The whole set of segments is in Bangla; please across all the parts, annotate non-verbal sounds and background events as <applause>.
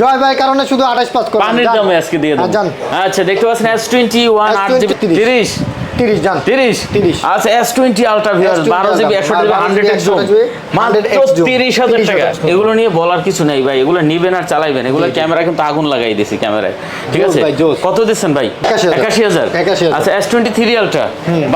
জয় ভাই কারণে শুধু আঠাশ পাস করে পানির দামে আজকে দিয়ে দেবো। আচ্ছা দেখতে পাচ্ছেন এস টোয়েন্টি ওয়ান আট জিবি S20 তিরিশ? তিরিশ। জান তিরিশ 30 আচ্ছা S twenty Ultra viewer S20 GB একশো জিবি 12 এক্স জুম মাত্র 100x zoom, তিরিশ হাজার 30 টাকা। এগুলো নিয়ে বলার কিছু নেই ভাই এগুলো নিবেন আর চালাইবেন। এগুলো ক্যামেরা কিন্তু আগুন লাগাই দিছি ক্যামেরায়। ঠিক আছে? কত দিচ্ছেন ভাই? 81,000 একাশি হাজার? 81,000 আচ্ছা এস টোয়েন্টি থ্রি আলট্রা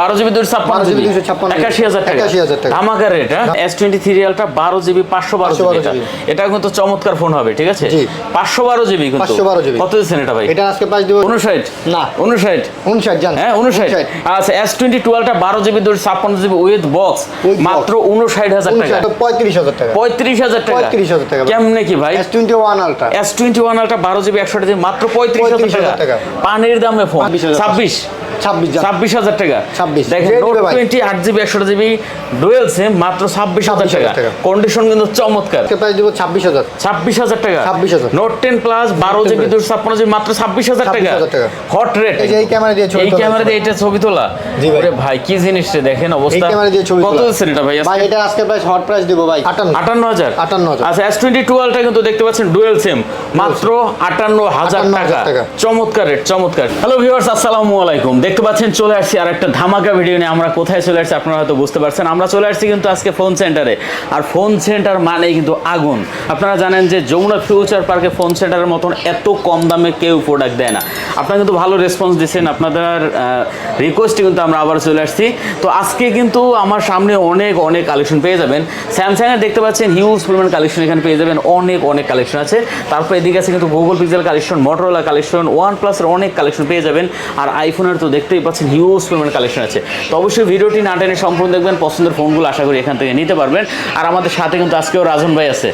বারো জিবি দুশো ছাপ্পান্ন 12 জিবি 256 একাশি হাজার টাকা। 81,000 টাকা। ধামাকা rate S twenty three Ultra বারো জিবি 512 জিবি এটা। কিন্তু চমৎকার ফোন হবে ঠিক আছে? জি। পাঁচশো বারো জিবি কিন্তু। 512 GB কত দিচ্ছেন এটা ভাই? এটা আজকে প্রাইস দিব উনষাট না। উনষাট উনষাট জান। হ্যাঁ উনষাট আচ্ছা এস টোয়েন্টি টুয়েলভটা বারো জিবি দুশো ছাপ্পান্ন জিবি উইথ বক্স মাত্র উনষাট হাজার টাকা। পঁয়ত্রিশ হাজার টাকা। পঁয়ত্রিশ হাজার টাকা। 35,000 টাকা। কেমনে কি ভাই? S twenty one Ultra S twenty one Ultra বারো জিবি একশো টাকা মাত্র পঁয়ত্রিশ হাজার টাকা। টাকা। পানির দামে ফোন ছাব্বিশ। ছাব্বিশ হাজার। টাকা। দেখেন নোট টোয়েন্টি আট জিবি একশো জিবি ডুয়েল সিম মাত্র ছাব্বিশ হাজার টাকা। কন্ডিশন কিন্তু চমৎকার। আজকে প্রাইস দিব ছাব্বিশ হাজার। ছাব্বিশ হাজার টাকা। 26,000 নোট টেন প্লাস বারো জিবি দুশো ছাপ্পান্ন জিবি মাত্র ছাব্বিশ হাজার টাকা। হট রেট এই ক্যামেরা দিয়ে এই ক্যামেরা দিয়ে এটা ছবি তোলা। ভাই। কি জিনিস রে দেখেন অবস্থা। ক্যামেরা দিয়ে ছবি কত তোলা। এটা ভাই ভাই এটা আজকে প্রাইস হট প্রাইস দিব ভাই। আটান্ন। আটান্ন হাজার। 58,000 আচ্ছা এস টোয়েন্টি টুয়েলভটা কিন্তু দেখতে পাচ্ছেন ডুয়েল সিম মাত্র আটান্ন হাজার 58,000 টাকা। টাকা। চমৎকার রেট চমৎকার। হ্যালো ভিউয়ার্স আসসালামু আলাইকুম। দেখতে পাচ্ছেন, চলে আসছি আর একটা ধামাকা ভিডিও নিয়ে। আমরা কোথায় চলে আসছি আপনারা হয়তো বুঝতে পারছেন। আমরা চলে আসছি কিন্তু আজকে ফোন সেন্টারে আর ফোন সেন্টার মানে কিন্তু আগুন। আপনারা জানেন যে যমুনা ফিউচার পার্কে ফোন সেন্টারের মতন এত কম দামে কেউ প্রোডাক্ট দেয় না। আপনারা কিন্তু ভালো রেসপন্স দিচ্ছেন। আপনাদের রিকোয়েস্টে কিন্তু আমরা আবার চলে আসছি। তো আজকে কিন্তু আমার সামনে অনেক অনেক কালেকশন পেয়ে যাবেন। স্যামসাংয়ের দেখতে পাচ্ছেন হিউজ পরিমাণ কালেকশন এখানে পেয়ে যাবেন। অনেক অনেক কালেকশন আছে। তারপর এদিকে আছে কিন্তু Google Pixel collection Motorola collection One প্লাসের অনেক কালেকশন পেয়ে যাবেন। আর আইফোনের তো দেখতেই পাচ্ছেন হিউজ পরিমাণ কালেকশন আছে। তো অবশ্যই ভিডিওটি না টেনে সম্পূর্ণ দেখবেন, পছন্দের ফোনগুলো আশা করি এখান থেকে নিতে পারবেন। আর আমাদের সাথে কিন্তু আজকেও রাজন ভাই আছে।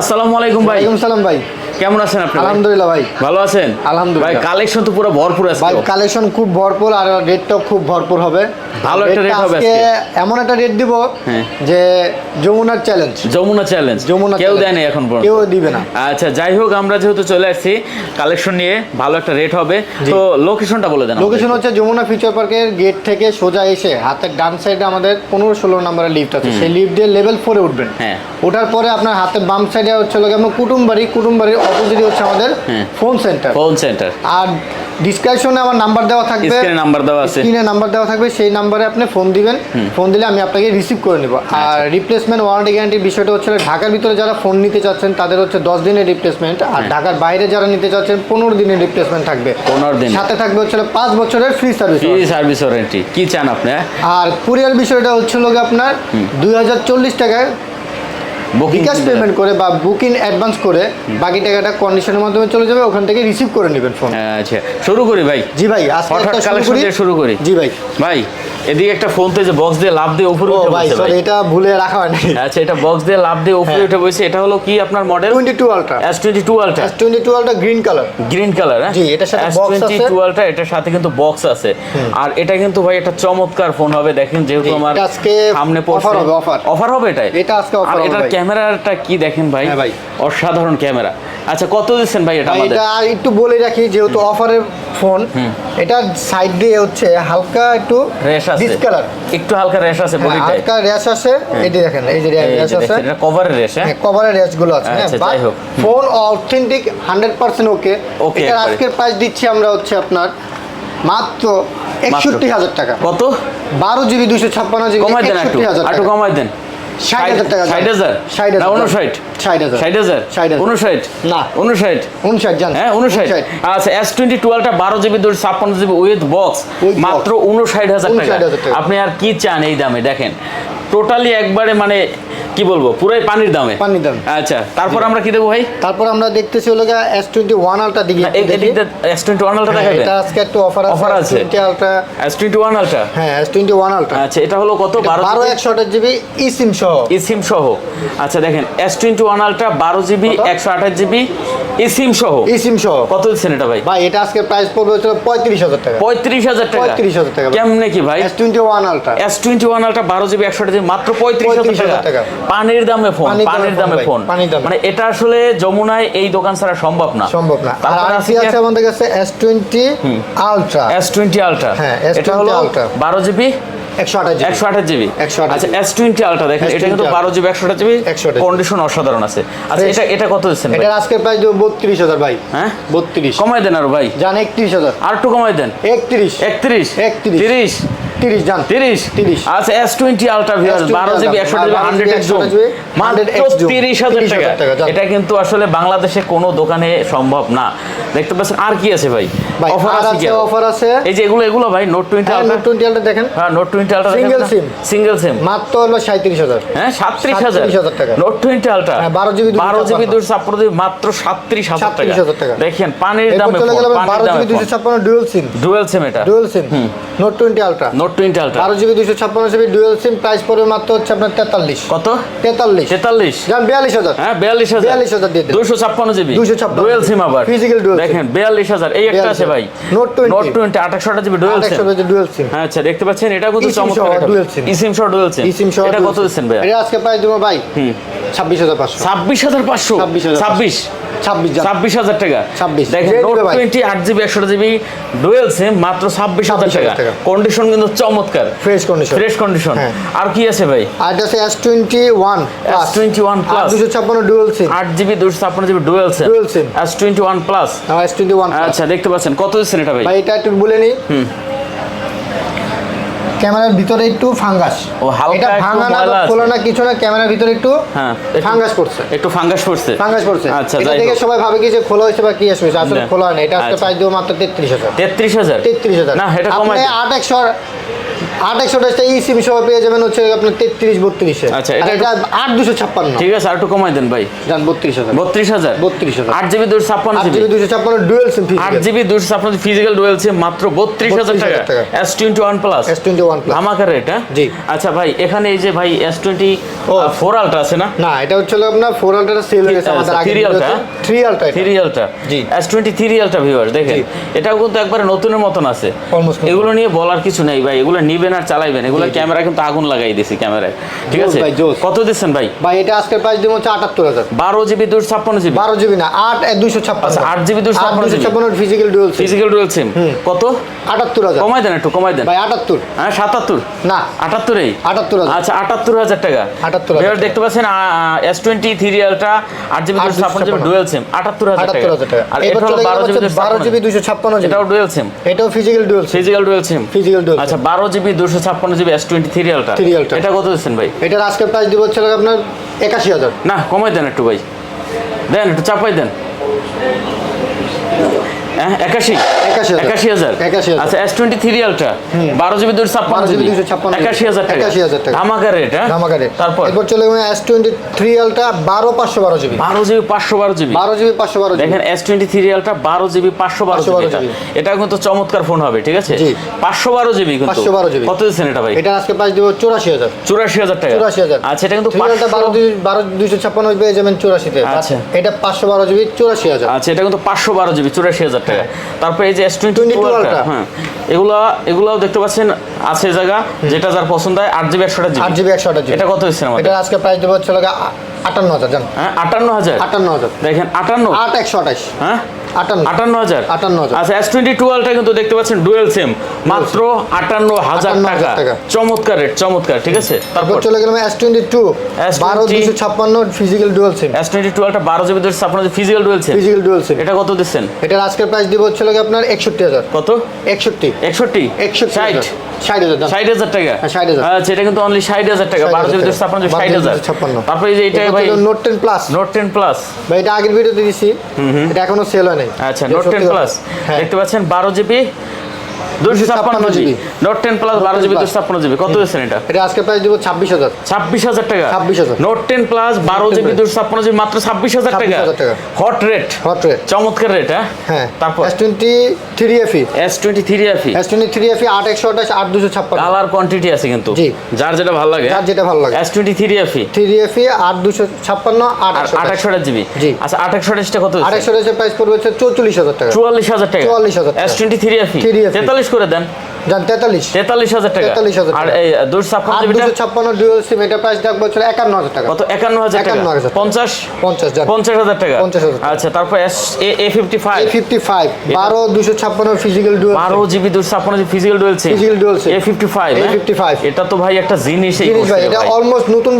আসসালামু আলাইকুম ভাই। সালাম ভাই। কেমন আছেন আপনি আলহামদুলিল্লাহ ভাই। ভালো আছেন? আলহামদুলিল্লাহ। ভাই কালেকশন তো পুরো ভরপুর আছে ভাই কালেকশন খুব ভরপুর আর রেটটাও খুব ভরপুর হবে। ভালো একটা rate হবে আজকে। এমন একটা রেট দিব হ্যাঁ। যে যমুনার চ্যালেঞ্জ যমুনা চ্যালেঞ্জ যমুনা কেউ challenge। দেয়নি এখন পর্যন্ত। কেউ দিবে না। আচ্ছা যাই হোক আমরা যেহেতু চলে আসছি কালেকশন নিয়ে ভালো একটা রেট হবে। তো লোকেশনটা বলে দেন লোকেশন হচ্ছে যমুনা ফিউচার পার্কের গেট থেকে সোজা এসে হাতের ডান সাইডে আমাদের পনেরো ষোলো নম্বরের লিফট আছে। সেই লিফট দিয়ে লেভেল ফোরে উঠবেন। হ্যাঁ। ওঠার পরে আপনার হাতের বাম সাইডে হচ্ছে লোক আপনার কুটুমবাড়ি। কুটুমবাড়ির হচ্ছে আমাদের। ফোন সেন্টার ফোন সেন্টার আর ডিসক্রিপশনে আমার নাম্বার দেওয়া থাকবে। স্ক্রিনে নাম্বার দেওয়া আছে। স্ক্রিনে নাম্বার দেওয়া থাকবে। সেই নাম্বারে আপনি ফোন দিবেন। ফোন দিলে আমি আপনাকে রিসিভ করে নেব। আচ্ছা। আর রিপ্লেসমেন্ট ওয়ারেন্টি গ্যারান্টির বিষয়টা হচ্ছে ঢাকার ভিতরে যারা ফোন নিতে চাচ্ছেন তাদের হচ্ছে দশ দিনের রিপ্লেসমেন্ট আর হ্যাঁ। ঢাকার বাইরে যারা নিতে চাচ্ছেন পনেরো দিনের রিপ্লেসমেন্ট থাকবে। 15 দিন। সাথে থাকবে হচ্ছে পাঁচ বছরের free service free service warranty কি চান আপনি হ্যাঁ? আর কুরিয়ার বিষয়টা হচ্ছে লোক আপনার দুই হাজার চল্লিশ টাকায় বুকিং বিকাশ পেমেন্ট করে বা বুকিং অ্যাডভান্স করে বাকি টাকাটা কন্ডিশনের মাধ্যমে চলে যাবে ওখান থেকে রিসিভ করে নেবেন ফোন আচ্ছা শুরু করি ভাই। জি ভাই আজকে হঠাৎ শুরু কালেকশন করি। দিয়ে শুরু করি। জি ভাই। ভাই এদিকে একটা ফোন তো যে বক্স দিয়ে লাভ দিয়ে উপরে উঠে ভাই সরি এটা ভুলে রাখা হয়নি। আচ্ছা এটা বক্স দিয়ে লাভ দিয়ে উপরে হ্যাঁ। উঠে বসে এটা হলো কি আপনার model twenty two Ultra S twenty two Ultra S twenty two Ultra green colour green colour হ্যাঁ? জি, এটার সাথে box আছে। টুয়েলভটা এটার সাথে কিন্তু বক্স আছে। আর এটা কিন্তু ভাই একটা চমৎকার ফোন হবে দেখেন যেহেতু আমার আজকে সামনে পড়ছে। হবে, offer। অফার হবে এটা এটা আজকে অফার এটার। ক্যামেরাটা কি দেখেন ভাই? হ্যাঁ ভাই। অসাধারণ ক্যামেরা। আচ্ছা কত দিচ্ছেন ভাই এটা আমাদের? এটা একটু বলে রাখি যেহেতু অফারের ফোন এটা সাইড দিয়ে হচ্ছে হালকা একটু র্যাশ আছে। ডিসকালার একটু হালকা র্যাশ আছে বডিটায় হালকা র্যাশ আছে। এই যে দেখেন এই যে র্যাশ আছে। এটা কভারের র্যাশ হ্যাঁ? কভারের র্যাশগুলো আছে হ্যাঁ আচ্ছা, যাই হোক। Phone authentic hundred percent okay Okay এটার একবারে। আজকের প্রাইস দিচ্ছি আমরা হচ্ছে আপনার মাত্র একষট্টি হাজার টাকা। কত? বারো জিবি দুশো ছাপ্পান্ন জিবি কমাই দেন একটু। কমাই দেন। হ্যাঁ আচ্ছা। আপনি আর কি চান এই দামে? দেখেন টোটালি একবারে মানে কি বলব? পুরাই পানির দামে? পানির দামে। আচ্ছা তারপর আমরা কি দেবো ভাই? তারপর আমরা দেখতেছি হলো এস টোয়েন্টি ওয়ান আলটা দিকে এস টোয়েন্টি ওয়ান আলটা দেখাবে এটা আজকে একটু অফার অফার আছে? Twenty Ultra S twenty one Ultra হ্যাঁ এস টোয়েন্টি ওয়ান আলটা আচ্ছা এটা হলো কত? বারো বারো একশো আঠাশ জিবি ই সিম সহ। ইসিম সহ। আচ্ছা দেখেন এস টোয়েন্টি ওয়ান আলটা বারো জিবি একশো আঠাশ জিবি ইসিম সহ? ই সিম সহ। কত দিচ্ছেন এটা ভাই? ভাই এটা আজকে প্রাইস পড়বে হচ্ছে পঁয়ত্রিশ হাজার টাকা। পঁয়ত্রিশ হাজার টাকা? 35,000 টাকা। কেমনে কি ভাই? S twenty one Ultra S twenty one Ultra বারো জিবি একশো জিবি মাত্র পঁয়ত্রিশ হাজার 35,000 টাকা। পানির দামে ফোন পানির দামে ফোন। মানে এটা আসলে যমুনায় এই দোকান ছাড়া সম্ভব না। সম্ভব না। আর তারপর আছে আমাদের কাছে S twenty Ultra S twenty Ultra হ্যাঁ, S20 এটা হলো বারো জিবি একশো আঠাশ জিবি। একশো আঠাশ জিবি? 128 আচ্ছা এস টোয়েন্টি আলট্রা দেখেন এটা কিন্তু S20 বারো জিবি একশো আঠাশ জিবি 128 কন্ডিশন অসাধারণ আছে। আচ্ছা এটা এটা কত দিচ্ছেন ভাই? এটার আজকের প্রাইস বত্রিশ হাজার ভাই। হ্যাঁ? বত্রিশ। কমাই দেন আর ভাই। জান একত্রিশ হাজার। আর একটু কমাই দেন। একত্রিশ। একত্রিশ। 31 তিরিশ। তিরিশ যান তিরিশ? 30 আচ্ছা S twenty Ultra viewer S20 GB একশো GB 12 hundred X zoom 128 GB, মাত্র 100x zoom, তিরিশ হাজার 30,000 টাকা। টাকা, এটা কিন্তু আসলে বাংলাদেশে কোনো দোকানে সম্ভব না। দেখতে পাচ্ছেন আর কি আছে ভাই? ভাই অফার আছে কি অফার আছে। এই যে এগুলো এগুলো ভাই নোট টোয়েন্টি হ্যাঁ আলট্রা নোট দেখেন। হ্যাঁ নোট। সিঙ্গেল সিম মাত্র হলো সাঁত্রিশ হাজার। হ্যাঁ সাতত্রিশ হাজার। 37,000 টাকা। নোট আলট্রা হ্যাঁ, 12 জিবি 256 জিবি মাত্র হাজার টাকা। 37,000 টাকা। দেখেন পানির দামে চলে গেলাম পানির বারো দামে জিবি দুশো ছাপ্পান্ন ডুয়েল সিম ডুয়েল সিম এটা। Dual SIM Note twenty Ultra Note twenty Ultra বারো জিবি দুশো ছাপ্পান্ন জিবি ডুয়েল সিম প্রাইস পড়বে মাত্র হচ্ছে আপনার তেতাল্লিশ। কত? তেতাল্লিশ। তেতাল্লিশ। যান বিয়াল্লিশ হাজার। হ্যাঁ বিয়াল্লিশ হাজার। 42,000 দিয়ে দেন। দুশো ছাপ্পান্ন জিবি। 256 ডুয়েল সিম আবার। Dual SIM। দেখেন বিয়াল্লিশ হাজার। এই একটা আছে 42,000 ভাই। Note 20 নোট টোয়েন্টি আঠাশশো GB dual SIM dual SIM হ্যাঁ আচ্ছা দেখতে পাচ্ছেন এটা কিন্তু চমৎকার একটা- dual SIM। সহ ডুয়েল সিম ইসিম সহ এটা কত দিচ্ছেন ভাই এটা আজকে প্রাইস দেবো ভাই। ছাব্বিশ হাজার পাঁচশো। ছাব্বিশ হাজার পাঁচশো? ছাব্বিশ ছাব্বিশ? হাজার টাকা। দেখেন নোট টোয়েন্টি আট জিবি একশো জিবি ডুয়েল সিম মাত্র ছাব্বিশ হাজার টাকা। টাকা। কন্ডিশন কিন্তু চমৎকার। Fresh condition fresh condition. আর কি আছে ভাই? আর আছে S twenty one plus S21 plus। দুশো ছাপ্পান্ন ডুয়েল সিম আট জিবি দুশো ছাপ্পান্ন GB dual SIM. S twenty one plus S twenty one আচ্ছা দেখতে পাচ্ছেন। কত দিচ্ছেন এটা ভাই? ভাই এটা একটু বলে নি ক্যামেরার ভিতরে একটু ফাঙ্গাস ও, হালকা এটা ভাঙা না। খোলা না কিছু না ক্যামেরার ভিতরে একটু হ্যাঁ ফাঙ্গাস পড়ছে। একটু ফাঙ্গাস পড়ছে? ফাঙ্গাস পড়ছে। আচ্ছা এটা যাই দেখে সবাই ভাবে কি যে খোলা হয়েছে বা কি আসবে আসলে। খোলা হয় না এটা আজকে আচ্ছা। প্রাইস দেবো মাত্র তেত্রিশ হাজার। তেত্রিশ হাজার? তেত্রিশ হাজার। না এটা কমাই আপনি দেন। আট একশো টাকা ই সিম সহ পেয়ে যাবেন হচ্ছে আপনার তেত্রিশ বত্রিশে। আচ্ছা, এটা এটা আট দুশো ছাপ্পান্ন। ঠিক আছে আর একটু কমাই দেন ভাই। যান বত্রিশ হাজার। বত্রিশ হাজার? 32,000 আট জিবি দুশো ছাপ্পান্ন আট জিবি দুশো ছাপ্পান্ন ডুয়েল সিম আট জিবি দুশো ছাপ্পান্ন ফিজিক্যাল ডুয়েল সিম মাত্র বত্রিশ হাজার টাকা। S twenty one plus S twenty one plus আমাকে হ্যাঁ? জি। আচ্ছা ভাই এখানে এই যে ভাই এস টোয়েন্টি ফোর আলট্রা আছে না? না এটা হচ্ছে আপনার ফোর আলটা সেল হয়ে গেছে আমাদের আগে Three Ultra? Three ultra three ultra জি। S twenty three ultra viewer দেখেন। এটাও কিন্তু একবারে নতুনের মতন আছে। এগুলো নিয়ে বলার কিছু নেই ভাই এগুলো নিবেন আর চালাইবেন। এগুলো। ক্যামেরা কিন্তু আগুন লাগাই দিছি ক্যামেরায়। ঠিক আছে? কত দিচ্ছেন ভাই? ভাই এটা আজকের প্রাইস দিব হচ্ছে আটাত্তর হাজার। বারো জিবি দুশো ছাপ্পান্ন জিবি? বারো জিবি না আট দুশো ছাপ্পান্ন। আচ্ছা, 8 GB 256 দুশো ছাপ্পান্ন physical dual physical dual SIM কত? আটাত্তর হাজার। কমাই দেন একটু কমাই দেন। ভাই আটাত্তর। হ্যাঁ সাতাত্তর। না। আটাত্তরেই আটাত্তর আচ্ছা আটাত্তর হাজার টাকা। 78,000 এবার দেখতে পাচ্ছেন এস টোয়েন্টি থ্রি আলট্রা আট জিবি দুশো ছাপ্পান্ন জিবি ডুয়েল সিম আটাত্তর হাজার আটাত্তর হাজার টাকা। আর এটা হলো বারো জিবি বারো জিবি দুশো ছাপ্পান্ন এটাও ডুয়েল সিম এটাও physical dual physical dual SIM physical dual আচ্ছা বারো জিবি দুশো ছাপ্পান্ন GB S twenty three 3 Ultra। এটা কত দিচ্ছেন ভাই? এটার আজকের প্রাইস দিব হচ্ছে আপনার একাশি হাজার। না কমাই দেন একটু ভাই। দেন একটু চাপাই দেন। একাশি। একাশি হাজার। আচ্ছা এস টোয়েন্টি থ্রি আলট্রা বারো জিবি দুশো ছাপ্পান্ন জিবি GB 256 একাশি হাজার টাকা। 81,000 টাকা। ধামাকা রেট ধামাকারে তারপর? এরপর চলে গেল এস টোয়েন্টি থ্রি আলটা বারো পাঁচশো বারো জিবি। বারো জিবি পাঁচশো বারো জিবি। বারো জিবি পাঁচশো বারো দেখেন এস টোয়েন্টি থ্রি আলট্রা বারো জিবি পাঁচশো বারো 512 জিবি এটা। কিন্তু চমৎকার ফোন হবে ঠিক আছে? পাঁচশো বারো জিবি কিন্তু। 512 GB কত দিচ্ছেন এটা ভাই? এটা আজকে প্রাইস দিব চুরাশি হাজার। চুরাশি হাজার টাকা। চুরাশি হাজার। আচ্ছা এটা কিন্তু বারো বারো দুইশো ছাপ্পান্ন পেয়ে যাবেন চুরাশিতে। আচ্ছা। এটা পাঁচশো বারো জিবি চুরাশি হাজার। আচ্ছা এটা কিন্তু পাঁচশো বারো জিবি চুরাশি হাজার টাকা তারপরে এই যে এস টোয়েন্টি হ্যাঁ। এগুলা এগুলাও দেখতে পাচ্ছেন আছে জায়গা যেটা যার পছন্দ হয় আট জিবি একশোটা আট জিবি জিবি একশো আঠাশ জিবি এটা কত হচ্ছে আমাদের? এটা আজকে প্রাইস দেবো হচ্ছে আটান্ন হাজার জান? হ্যাঁ আটান্ন হাজার। আটান্ন হাজার। দেখেন আটান্ন। আট একশো আঠাশ। হ্যাঁ? আটান্ন। আটান্ন হাজার? 58,000 আচ্ছা এস টোয়েন্টি টুয়েলভটা কিন্তু দেখতে পাচ্ছেন ডুয়েল সিম মাত্র আটান্ন হাজার 58,000 টাকা। টাকা। চমৎকার রেট চমৎকার ঠিক আছে? তারপর চলে গেলাম এস টোয়েন্টি টু S20 বারো দুশো ছাপ্পান্ন physical dual SIM S twenty টুয়েলভটা বারো জিবি দুশো ছাপ্পান্ন physical dual SIM physical dual SIM এটা কত দিচ্ছেন? এটার আজকের প্রাইস দিব হচ্ছে লাগে আপনার একষট্টি হাজার। কত? একষট্টি। একষট্টি? একষট্টি ষাট? হাজার। ষাট টাকা? হ্যাঁ, 60,000 আচ্ছা এটা কিন্তু অনলি ষাট হাজার টাকা। বারো জিবি টাকা। দুশো ছাপ্পান্ন ষাট হাজার। তারপরে এই যে এটা ভাই? Note ten plus Note ten plus ভাই এটা আগের ভিডিওতে দিছি। এটা এখনও সেল হয় আচ্ছা নোট টেন প্লাস দেখতে পাচ্ছেন বারো জিবি দুশো ছাপ্পান্ন জিবি। নোট টেন প্লাস বারো জিবি দুশো ছাপ্পান্ন জিবি। কত দিচ্ছেন এটা? এটা আজকে প্রাইস দিব ছাব্বিশ হাজার। ছাব্বিশ হাজার টাকা? 26,000 নোট টেন প্লাস বারো জিবি দুশো ছাপ্পান্ন জিবি মাত্র ছাব্বিশ হাজার টাকা। হট রেট হট রেট চমৎকার রেট হ্যাঁ? হ্যাঁ। তারপর? S twenty three FE S twenty three FE S twenty three FE আট একশো আঠাশ আট দুশো ছাপ্পান্ন। কালার কোয়ান্টিটি আছে কিন্তু। জি। যার যেটা ভালো লাগে। যার যেটা ভালো লাগে। S twenty three FE three FE আট দুশো ছাপ্পান্ন আট আর একশো আট জিবি। জি। আচ্ছা আট একশো আঠাশটা কত আট একশো আঠাশের প্রাইস পড়বে হচ্ছে চৌচল্লিশ হাজার টাকা। চুয়াল্লিশ হাজার টাকা। 44,000 টাকা। এস টোয়েন্টি থ্রি এফি 3FE তেতাল্লিশ করে দেন। হাজার টাকা। 43,000 আর এই দুশো ছাপ্পান্ন আট জিবিটা ডুয়েল সিম এটা প্রাইস হচ্ছে টাকা। কত? একান্ন হাজার টাকা। 51,000 পঞ্চাশ? পঞ্চাশ যান পঞ্চাশ হাজার টাকা। 50,000 টাকা। আচ্ছা তারপর এস এ এ বারো ফিজিক্যাল ডুয়েল বারো জিবি দুশো ছাপ্পান্ন GB physical dual SIM Physical dual SIM। A fifty five A55 এটা তো ভাই একটা জিনিসই জিনিস ভাই এটা অলমোস্ট নতুন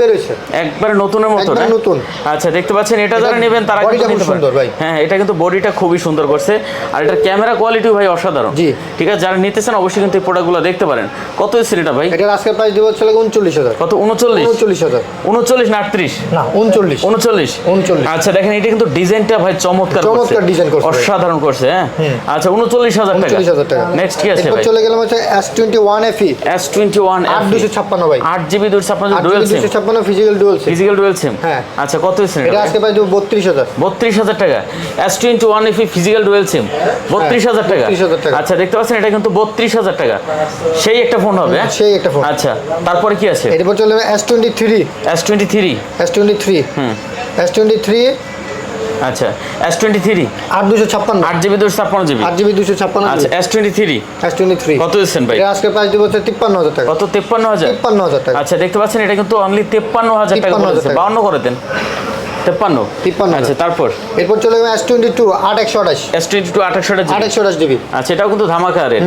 একবারে নতুনের মতো একবারে না? নতুন। আচ্ছা দেখতে পাচ্ছেন এটা যারা নেবেন তারা কিন্তু নিতে সুন্দর ভাই। হ্যাঁ এটা কিন্তু বডিটা খুবই সুন্দর করছে। আর এটার ক্যামেরা কোয়ালিটিও ভাই অসাধারণ। জি। ঠিক আছে যারা নিতেছেন অবশ্যই এই প্রোডাক্টগুলো দেখতে পারেন। কত এসেছেন এটা ভাই? এটার আজকে প্রাইস দেবো হচ্ছে উনচল্লিশ হাজার। কত? উনচল্লিশ? উনচল্লিশ হাজার। উনচল্লিশ না আটত্রিশ? না উনচল্লিশ। উনচল্লিশ? 39 আচ্ছা দেখেন এটা কিন্তু ডিজাইনটা ভাই চমৎকার চমৎকার design করছে অসাধারণ করছে হ্যাঁ? আচ্ছা উনচল্লিশ হাজার টাকা। উনচল্লিশ হাজার টাকা। নেক্সট কি আছে ভাই? চলে গেলাম হচ্ছে S twenty one FE S twenty one আট দুশো ছাপ্পান্ন ভাই। আট জিবি দুশো ছাপ্পান্ন ডুয়েল সিম দুশো ছাপ্পান্ন physical dual SIM physical dual SIM হ্যাঁ। আচ্ছা কত এসেছেন এটা আজকে প্রাইস দেবো বত্রিশ হাজার। বত্রিশ হাজার টাকা। S twenty one FE physical dual SIM বত্রিশ হাজার টাকা। 32,000 টাকা। আচ্ছা দেখতে পাচ্ছেন এটা কিন্তু বত্রিশ হাজার টাকা। সেই একটা ফোন হবে হ্যাঁ? সেই একটা ফোন আচ্ছা তারপরে কি আছে? এরপর চলে S twenty three S twenty three S twenty three S twenty three আচ্ছা এস টোয়েন্টি থ্রি আট দুশো ছাপ্পান্ন। আট জিবি দুশো ছাপ্পান্ন জিবি? আট জিবি দুশো ছাপ্পান্ন আচ্ছা S twenty three S twenty three কত এসেছেন ভাই? আজকে প্রাইস দেবো হচ্ছে তিপ্পান্ন হাজার টাকা। কত তেপ্পান্ন হাজার? তিপ্পান্ন হাজার টাকা। আচ্ছা দেখতে পাচ্ছেন এটা কিন্তু অনলি তেপ্পান্ন হাজার টাকা 53,000 পড়েছে টাকা। বাউন্ন করে দেন। তেপ্পান্ন। তিপ্পান্ন আচ্ছা তারপর? এরপর চলে গেলাম এস টোয়েন্টি টু আট একশো আঠাশ। এস টোয়েন্টি টু আট একশো আঠাশ আট একশো আঠাশ জিবি। আচ্ছা এটাও কিন্তু ধামাকা রেট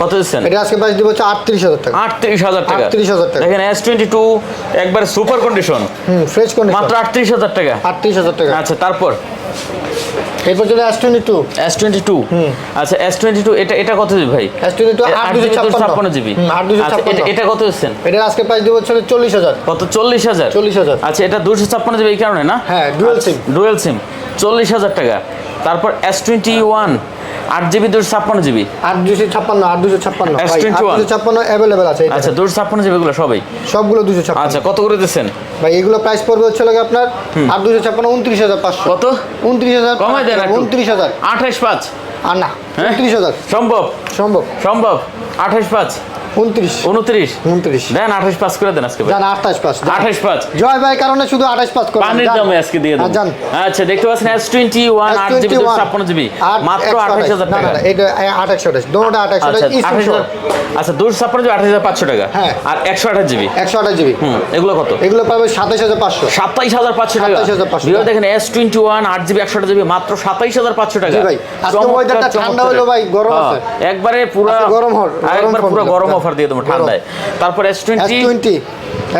কত দিচ্ছেন? এটা আজকে প্রাইস দিব হচ্ছে আটত্রিশ হাজার টাকা। আটত্রিশ হাজার টাকা। 38,000 টাকা। দেখেন এস টোয়েন্টি টু একবার super condition hmm fresh condition মাত্র আটত্রিশ হাজার টাকা। আটত্রিশ হাজার টাকা। আচ্ছা তারপর? এরপর চলে S twenty two S twenty two আচ্ছা এস টোয়েন্টি টু এটা এটা কত দিবি ভাই? এস টোয়েন্টি টু আট দুশো ছাপ্পান্ন। ছাপ্পান্ন জিবি আট দুশো আচ্ছা ছাপ্পান্ন। এটা- কত হচ্ছে এটা আজকে প্রাইস দেবো চলে চল্লিশ হাজার। কত? চল্লিশ হাজার? চল্লিশ হাজার। আচ্ছা এটা দুশো ছাপ্পান্ন জিবি এই কারণে না? হ্যাঁ, ডুয়েল সিম ডুয়েল সিম চল্লিশ হাজার টাকা। তারপর এস টোয়েন্টি ওয়ান আট জিবি দুশো ছাপ্পান্ন জিবি? আট দুশো ছাপ্পান্ন আট দুশো ছাপ্পান্ন ভাই, আট S21 দুশো ছাপ্পান্ন অ্যাভেলেবেল আছে আচ্ছা দুশো ছাপ্পান্ন জিবি এগুলো সবাই? সবগুলো দুশো ছাপ্পান্ন। আচ্ছা কত করে দিচ্ছেন? ভাই এগুলো প্রাইস পড়বে হচ্ছে লাগে আপনার আট দুশো ছাপ্পান্ন উনত্রিশ হাজার পাঁচশো। কত? উনত্রিশ হাজার কমাই দেন। উনত্রিশ হাজার। আঠাশ পাঁচ। আর না হ্যাঁ? উনত্রিশ হাজার। সম্ভব। সম্ভব। সম্ভব। আঠাশ পাঁচ। উনত্রিশ। উনত্রিশ? উনত্রিশ। দেন আঠাশ পাঁচ করে দেন আজকে ভাই। আঠাশ পাঁচ আঠাশ পাঁচ জয় ভাই কারণে শুধু আঠাশ পাঁচ করে পানির দামে আজকে দিয়ে দেন। আচ্ছা দেখতে পাচ্ছেন এস টোয়েন্টি ওয়ান আট জিবি ছাপ্পান্ন জিবি। মাত্র আঠাশ। হাজার টাকা। এটা আট আঠাশ। দোনোটা আট একশো আচ্ছা আঠাশ আঠাশ আচ্ছা দুশো ছাপ্পান্ন জিবি আঠাশ হাজার পাঁচশো টাকা। হ্যাঁ। আর একশো আঠাশ জিবি। একশো আঠাশ জিবি। হুম এগুলো কত? এগুলো পাবে সাতাশ হাজার পাঁচশো। সাতাইশ হাজার পাঁচশো টাকা। দেখেন এস টোয়েন্টি ওয়ান আট জিবি একশো জিবি মাত্র সাতাইশ হাজার পাঁচশো টাকা। ভাই। ঠান্ডা হলো ভাই, গরম একবারে পুরো গরম হল- একবার পুরো গরম অফার দিয়ে দেবো। ঠান্ডায় তারপর S S twenty twenty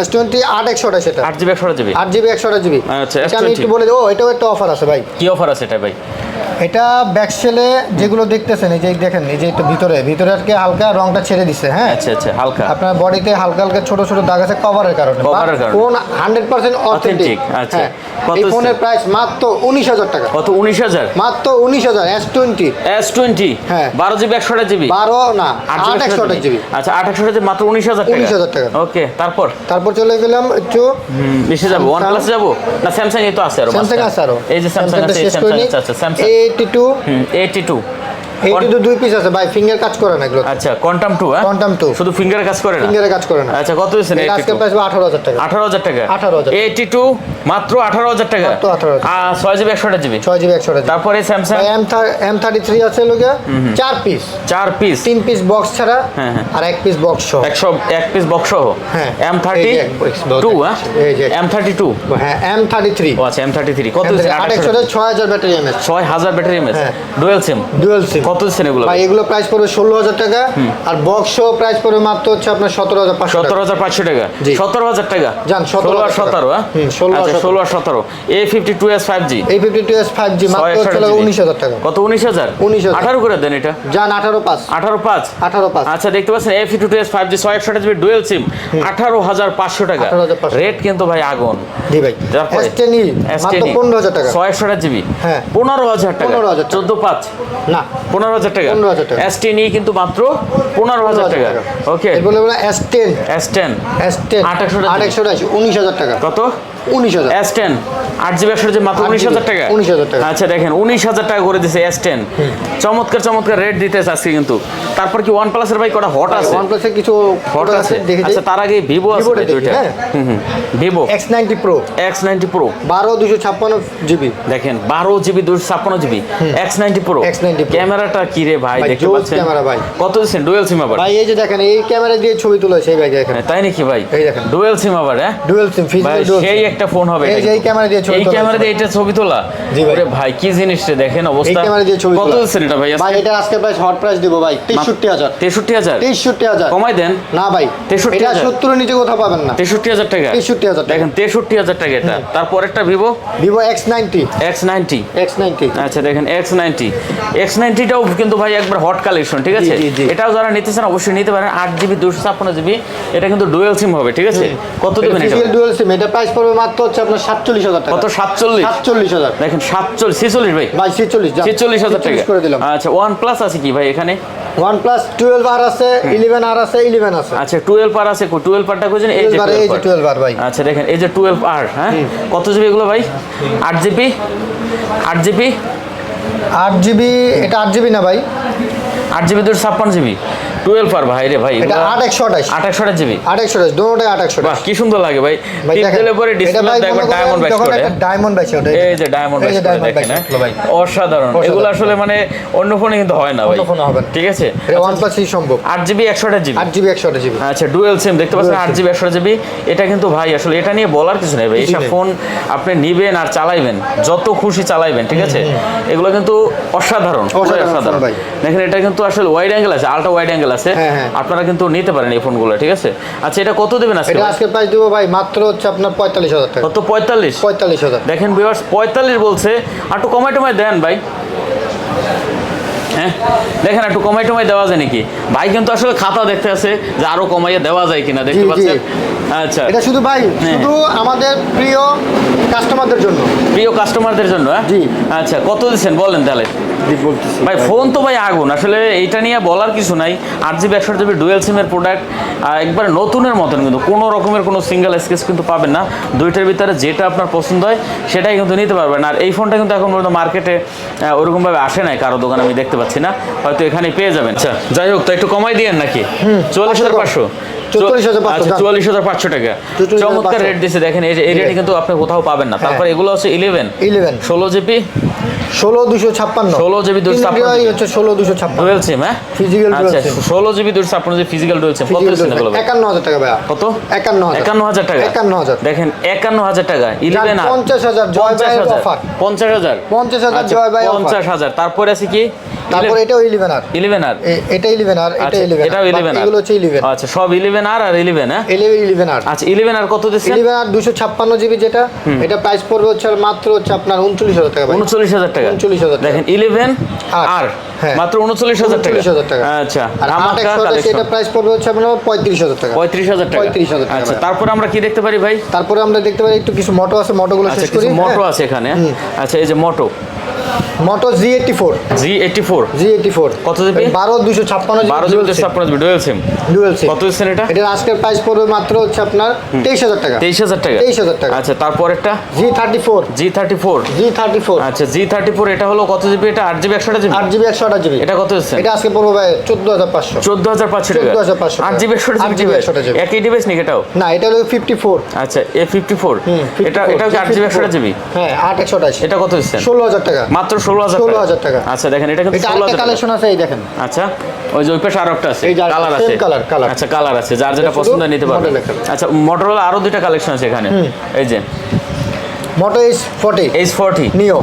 S twenty আট একশো আঠাশ এটা আট জিবি একশো জিবি? আট জিবি একশো আঠাশ জিবি। আচ্ছা, এটা আমি একটু বলে দেবো এটাও একটা অফার আছে ভাই। কি অফার আছে এটা ভাই? এটা ব্যাক সেলে যেগুলো দেখতেছেন এই যে দেখেন এই যে একটু ভিতরে ভিতরে আর কি হালকা রংটা ছেড়ে দিছে হ্যাঁ? আচ্ছা আচ্ছা হালকা। আপনার বডিতে হালকা হালকা ছোট ছোট দাগ আছে কভারের কারণে Cover-এর কারণে। ফোন হান্ড্রেড পার্সেন্ট অথেন্টিক আচ্ছা। কত এই ফোনের প্রাইস মাত্র উনিশ হাজার টাকা। কত উনিশ হাজার? মাত্র উনিশ হাজার এস টোয়েন্টি এস টোয়েন্টি হ্যাঁ। বারো জিবি একশো জিবি? বারো না আট আট একশো আঠাশ জিবি। আচ্ছা আট একশো জিবি মাত্র উনিশ হাজার 19,000 টাকা। ওকে তারপর? তারপর তারপর চলে গেলাম একটু বেশি যাব। ওয়ান প্লাস যাব? না স্যামসাং এই তো আছে আরও স্যামসাং আছে আরও। এই যে স্যামসাং আছে স্যামসাং আছে স্যামসাং 82 82 এই কিন্তু দুই পিস আছে। ভাই ফিঙ্গার কাজ করে না এগুলো। আচ্ছা কোয়ান্টাম 2 হ্যাঁ? কোয়ান্টাম 2 শুধু ফিঙ্গার কাজ করে না? ফিঙ্গার কাজ করে না। আচ্ছা কত হইছে এটা আজকে প্রাইস 18000 টাকা। 18000 টাকা? 18000 82 মাত্র 18000 টাকা? মাত্র 18000 আর 6 জিবি 100 জিবি? 6 জিবি 100 তারপরে স্যামসাং M33 আছে লোকে। 4 পিস 4 পিস 3 পিস বক্স ছাড়া হ্যাঁ, হ্যাঁ। আর 1 পিস বক্স সহ। 100 1 পিস বক্স সহ? হ্যাঁ। M32 হ্যাঁ? M32 হ্যাঁ M33 ও আচ্ছা M33 কত হইছে 616000 ব্যাটারি এমএস। 6000 ব্যাটারি এমএস। ডুয়াল সিম ডুয়াল সিম কত দিচ্ছেন এগুলো? ভাই এগুলো প্রাইস পড়বে ষোলো হাজার টাকা আর বক্স সহ প্রাইস পড়বে মাত্র হচ্ছে আপনার সতেরো হাজার পাঁচশো সতেরো হাজার পাঁচশো টাকা? সতেরো হাজার টাকা? 17,000 ষোলো আর সতেরো হ্যাঁ? হুম, 16 আর আচ্ছা, 17 ষোলো আর সতেরো। A fifty two S five G এই fifty two S five G মাত্র হচ্ছে উনিশ হাজার টাকা। কত উনিশ হাজার? 19,000 আঠারো করে দেন এটা। যান আঠারো পাঁচ। আঠারো পাঁচ? আঠারো পাঁচ। আচ্ছা দেখতে পাচ্ছেন A fifty two S five G ছয় একশো জিবি ডুয়েল সিম আঠারো হাজার পাঁচশো টাকা। রেট কিন্তু ভাই আগুন। জি ভাই ই মাত্র পনেরো হাজার টাকা। ছয় একশো জিবি হ্যাঁ। পনেরো হাজার টাকা। 15,000 টাকা। চোদ্দ পাঁচ? না। পনেরো হাজার টাকা। 15,000 টাকা। এস টেন ই কিন্তু মাত্র পনেরো হাজার টাকা। ওকে এরপরে S ten S ten S ten আট একশো টাকা। আট একশো উনিশ হাজার টাকা। কত? উনিশ হাজার। এস টেন আট জিবি একশো জিবি মাত্র উনিশ হাজার টাকা? 19,000 টাকা। আচ্ছা দেখেন উনিশ হাজার টাকা করে দিছে এস টেন চমৎকার চমৎকার রেট দিতেছে আজকে কিন্তু। তারপর কি ওয়ান প্লাসের ভাই কটা হট আছে? ওয়ান প্লাসের কিছু হট আছে? আচ্ছা তার আগে ভিভো আছে Vivo টা ভাই দুইটা। দেখি, হ্যাঁ। হুম হুম Vivo X ninety pro X ninety pro বারো দুশো ছাপ্পান্ন জিবি। দেখেন বারো জিবি দুশো ছাপ্পান্ন GB. X ninety pro X90 Pro। ক্যামেরাটা কি রে ভাই দেখতে পাচ্ছেন? ক্যামেরা ভাই। কত দিচ্ছেন? ডুয়েল সিম আবার? ভাই এই যে দেখেন এই ক্যামেরা দিয়ে ছবি তোলা সেই ভাই দেখেন। হ্যাঁ, তাই নাকি ভাই? এই দেখেন। ডুয়েল সিম আবার হ্যাঁ? ডুয়েল সিম ফিজিক্যাল সেই একটা ফোন হবে এই যে এই ক্যামেরা দিয়ে ছবি এই ক্যামেরা দিয়ে এটা ছবি তোলা? জি ভাই। কি জিনিসটা দেখেন অবস্থা। এই ক্যামেরা দিয়ে ছবি কত দিচ্ছেন এটা ভাই ভাই এটা আজকে প্রাইস হট প্রাইস দিব ভাই তেষট্টি হাজার। তেষট্টি হাজার? তেষট্টি হাজার। কমাই দেন। না ভাই 63 এটা হাজার। সত্তরের নিচে কোথাও পাবেন না। তেষট্টি হাজার টাকা? 63,000 দেখেন তেষট্টি হাজার টাকা এটা। তারপর একটা Vivo Vivo X ninety X ninety X ninety আচ্ছা দেখেন এক্স নাইনটি এক্স নাইনটিটাও কিন্তু ভাই একবার হট কালেকশন ঠিক আছে। এটাও যারা নিতে চান অবশ্যই নিতে পারেন। আট জিবি দুশো ছাপ্পান্ন জিবি এটা কিন্তু ডুয়েল সিম হবে ঠিক আছে? কত দেবেন এটা ডুয়েল সিম এটা প্রাইস পড়বে মাত্র হচ্ছে আপনার সাতচল্লিশ হাজার টাকা। কত সাতচল্লিশ? সাতচল্লিশ হাজার। দেখেন সাতচল্লিশ ছেচল্লিশ ভাই। ভাই ছেচল্লিশ ছেচল্লিশ হাজার টাকা। করে দিলাম। আচ্ছা ওয়ান প্লাস আছে কি ভাই এখানে? ওয়ান প্লাস টুয়েলভ আর আছে ইলেভেন আর আছে ইলেভেন আছে। আচ্ছা টুয়েলভ আর আছে টুয়েলভ আরটা খুঁজছেন এই যে এই যে টুয়েলভ আর ভাই। আচ্ছা দেখেন এই যে টুয়েলভ আর হ্যাঁ? কত জিবি এগুলো ভাই? আট জিবি আট জিবি আট জিবি এটা আট জিবি না ভাই? আট জিবি দুশো ছাপ্পান্ন জিবি টুয়েলভ আর ভাই রে ভাই এটা আট একশো আঠাশ। আট একশো জিবি? আট একশো আঠাশ দুটোটাই আট একশো কি সুন্দর লাগে ভাই। দিলে পরে ডিসপ্লে দেখবেন ডায়মন্ড যখন করে। ডায়মন্ড বাইছে ওটা এই যে ডায়মন্ড ব্যাক করে দেখেন হ্যাঁ? অসাধারণ। এগুলো আসলে মানে অন্য ফোনে কিন্তু হয় না ভাই। অন্য এ হবে। ঠিক আছে? এটা ওয়ান প্লাসই সম্ভব। আট জিবি একশো জিবি? আট জিবি একশো আঠাশ জিবি। আচ্ছা ডুয়েল সিম দেখতে পাচ্ছেন Dual আট জিবি একশো জিবি? এটা কিন্তু ভাই আসলে এটা নিয়ে বলার কিছু নেই ভাই। এইসব ফোন আপনি নিবেন আর চালাইবেন। যত খুশি চালাইবেন ঠিক আছে? এগুলো কিন্তু অসাধারণ অসাধারণ ভাই। দেখেন এটা কিন্তু আসলে ওয়াইড অ্যাঙ্গেল আছে আলট্রা ওয়াইড অ্যাঙ্গেল আছে হ্যাঁ, হ্যাঁ। আপনারা কিন্তু নিতে পারেন এই ফোনগুলো ঠিক আছে? আচ্ছা এটা কত দেবেন আজকে? আজকে প্রাইস দিব ভাই মাত্র হচ্ছে আপনার পঁয়তাল্লিশ হাজার টাকা। কত পঁয়তাল্লিশ? পঁয়তাল্লিশ হাজার। দেখেন বিভার্স পঁয়তাল্লিশ বলছে। আর একটু দেন ভাই। হ্যাঁ দেখেন একটু কমাই টমাই দেওয়া যায় নাকি? ভাই কিন্তু আসলে খাতা দেখতে আছে যে আরও কমাইয়ে দেওয়া যায় কিনা দেখতে। পাচ্ছেন? আচ্ছা। এটা শুধু ভাই হ্যাঁ। শুধু আমাদের প্রিয় কাস্টমারদের জন্য। প্রিয় কাস্টমারদের জন্য হ্যাঁ? জি। আচ্ছা কত দিচ্ছেন? বলেন তাহলে। ভাই ফোন তো ভাই আগুন। আসলে এইটা নিয়ে বলার কিছু নাই। আট জিবি একশো জিবি ডুয়েল সিমের প্রোডাক্ট একবার নতুনের মতন কিন্তু কোনো রকমের কোনো সিঙ্গেল স্কেচ কিন্তু পাবেন না। দুইটার ভিতরে যেটা আপনার পছন্দ হয় সেটাই কিন্তু নিতে পারবেন। আর এই ফোনটা কিন্তু এখন পর্যন্ত মার্কেটে ওরকমভাবে আসে নাই কারও দোকানে আমি দেখতে পাচ্ছি না। হয়তো এখানে পেয়ে যাবেন। আচ্ছা যাই হোক তো একটু কমাই দিয়েন নাকি? চল্লিশ হাজার পাঁচশো 44,500 দাম। চুয়াল্লিশ হাজার পাঁচশো টাকা। চমৎকার রেট দিচ্ছে দেখেন এই রেটে কিন্তু আপনি কোথাও পাবেন না। তারপর এগুলো হচ্ছে ইলেভেন ইলেভেন ষোলো জিবি ষোলো দুশো ছাপ্পান্ন। 16 GB দুশো হচ্ছে ষোলো দুশো ছাপ্পান্ন। ডুয়েল সিম হ্যাঁ? Physical আচ্ছা ষোলো জিবি দুশো ছাপ্পান্ন জিবি ফিজিক্যাল ডুয়েল সিম কত দিচ্ছেন এগুলো একান্ন হাজার টাকা ভাইয়া। কত? একান্ন হাজার। একান্ন হাজার টাকা? একান্ন হাজার। দেখেন একান্ন হাজার টাকা ইলেভেন পঞ্চাশ হাজার জয় পঞ্চাশ হাজার পঞ্চাশ হাজার। পঞ্চাশ হাজার আচ্ছা, জয় ভাই পঞ্চাশ হাজার। তারপরে আছে কি? তারপর এটাও ইলেভেন আর ইলেভেন আর এটা ইলেভেন আর এটা আচ্ছা ইলেভেন এটাও ইলেভেন আর এগুলো হচ্ছে ইলেভেন আচ্ছা সব ইলেভেন আর আর ইলেভেন হ্যাঁ? ইলেভেন ইলেভেন আর আচ্ছা ইলেভেন আর কত দিচ্ছেন ইলেভেন আর দুশো ছাপ্পান্ন জিবি যেটা এটা প্রাইস পড়বে হচ্ছে মাত্র হচ্ছে আপনার উনচল্লিশ হাজার টাকা ভাই। উনচল্লিশ হাজার টাকা। 39,000 টাকা। দেখেন ইলেভেন আর, আর হ্যাঁ। মাত্র উনচল্লিশ হাজার টাকা। 39,000 টাকা। আচ্ছা আর collection। এটা প্রাইস পড়বে হচ্ছে আপনার পঁয়ত্রিশ হাজার টাকা। পঁয়ত্রিশ হাজার টাকা। 35,000 টাকা আচ্ছা। তারপর আমরা কি দেখতে পারি ভাই? তারপরে আমরা দেখতে পারি একটু কিছু মোটো আছে মোটোগুলো আচ্ছা শেষ করি মোটো আছে এখানে আচ্ছা এই যে Moto Moto G eighty four G eighty four G eighty four কত জিবি? বারো দুশো ছাপ্পান্ন বারো জিবি দুশো ছাপ্পান্ন GB dual SIM dual SIM কত দিচ্ছেন এটা? এটার আজকের প্রাইস পড়বে মাত্র হচ্ছে আপনার তেইশ হাজার টাকা। তেইশ হাজার টাকা? 23,000 টাকা। আচ্ছা তারপর একটা G thirty four G thirty four G thirty four আচ্ছা জি থার্টি ফোর এটা হলো কত জিবি এটা আট জিবি একশো জিবি আট জিবি একশো আঠাশ জিবি এটা কত দিচ্ছেন এটা আজকে পড়বে ভাই চোদ্দ হাজার পাঁচশো। চোদ্দ হাজার পাঁচশো টাকা। 14,500 আট জিবি একশো আট জিবি GB 128 একই ডিভাইস নাকি এটাও? না এটা হলো ফিফটি ফোর আচ্ছা এ ফিফটি ফোর এটা এটা আট জিবি একশো জিবি হ্যাঁ আট একশো এটা কত দিচ্ছেন ষোলো হাজার টাকা। মাত্র ষোলো হাজার 16,000 টাকা। আচ্ছা দেখেন এটা কিন্তু ষোলো আরেকটা কালেকশন আছে এই দেখেন। আচ্ছা ওই যে ওই পাশে আরও একটা আছে। এই যে আরেকটা, কালার আছে। colour, colour। আচ্ছা কালার আছে। যার যেটা পছন্দ হয় নিতে পারবে। model এর colour। আচ্ছা মোটরোলা আরও দুইটা কালেকশন আছে এখানে। এই যে। Moto H forty H forty Neo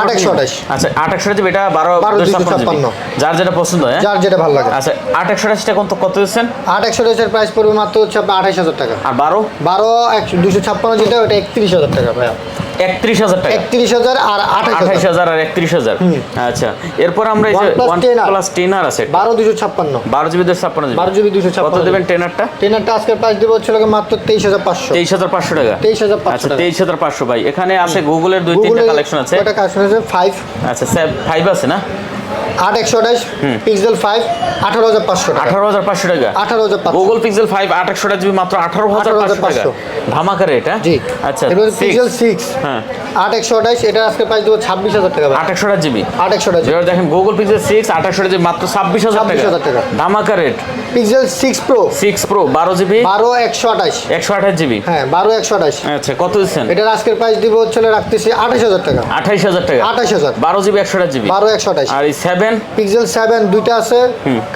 আট আঠাশ। আচ্ছা আট একশো এটা বারো 12 দুশো 256 ছাপ্পান্ন যার যেটা পছন্দ হয়? যার যেটা ভালো লাগে। আচ্ছা একশো আঠাশটা কত কত দিচ্ছেন? আট একশো আঠাশের প্রাইস পড়বে মাত্র হচ্ছে আঠাশ হাজার টাকা। আর বারো? বারো একশো দুশো ছাপ্পান্ন যেটা ওটা একত্রিশ হাজার টাকা ভাইয়া। একত্রিশ হাজার টাকা। একত্রিশ হাজার আর আঠাশ হাজার। আর একত্রিশ হাজার। আচ্ছা। এরপর আমরা এই যে ওয়ান প্লাস টেন আছে বারো দুশো ছাপ্পান্ন। বারো জিবি দুশো ছাপ্পান্ন বারো জিবি দুশো ছাপ্পান্ন দেবেন টেনারটা ট্রেনারটা আজকের প্রাইস দেবো হচ্ছে মাত্র তেইশ হাজার পাঁচশো। তেইশ হাজার পাঁচশো টাকা। তেইশ হাজার পাঁচশো আচ্ছা তেইশ হাজার পাঁচশো ভাই। এখানে আছে গুগলের দুই তিনটা কালেকশন আছে। কালেকশন আছে? ফাইভ আচ্ছা ফাইভ আছে না? আট একশো আঠাশ পিক্সেল ফাইভ আঠারো হাজার পাঁচশো টাকা। আঠারো হাজার পাঁচশো টাকা। আঠারো হাজার গুগল পিক্সেল ফাইভ আট একশো জিবি মাত্র আঠারো হাজার পাঁচশো টাকা। 18,500 রেট হ্যাঁ? জি। আচ্ছা পিক্সেল সিক্স হ্যাঁ। আট একশো আঠাশ এটা আজকে প্রাইস দেবো ছাব্বিশ হাজার টাকা। আট একশো জিবি আট একশো আঠাশ। যেটা দেখেন গুগল পিক্সেল সিক্স আঠাশশো জিবি মাত্র ছাব্বিশ হাজার 26,000 টাকা। টাকা। ধামাকা rate Pixel six pro six pro বারো জিবি বারো একশো আঠাশ। একশো আঠাশ জিবি হ্যাঁ বারো একশো আঠাশ। আচ্ছা কত দিচ্ছেন? এটার আজকের প্রাইস দিব হচ্ছে রাখতেছি আঠাশ হাজার টাকা। আঠাইশ হাজার টাকা। আঠাশ হাজার। বারো জিবি একশো আঠাশ জিবি বারো একশো আঠাশ। আর এই সেভেন পিক্সেল সেভেন দুইটা আছে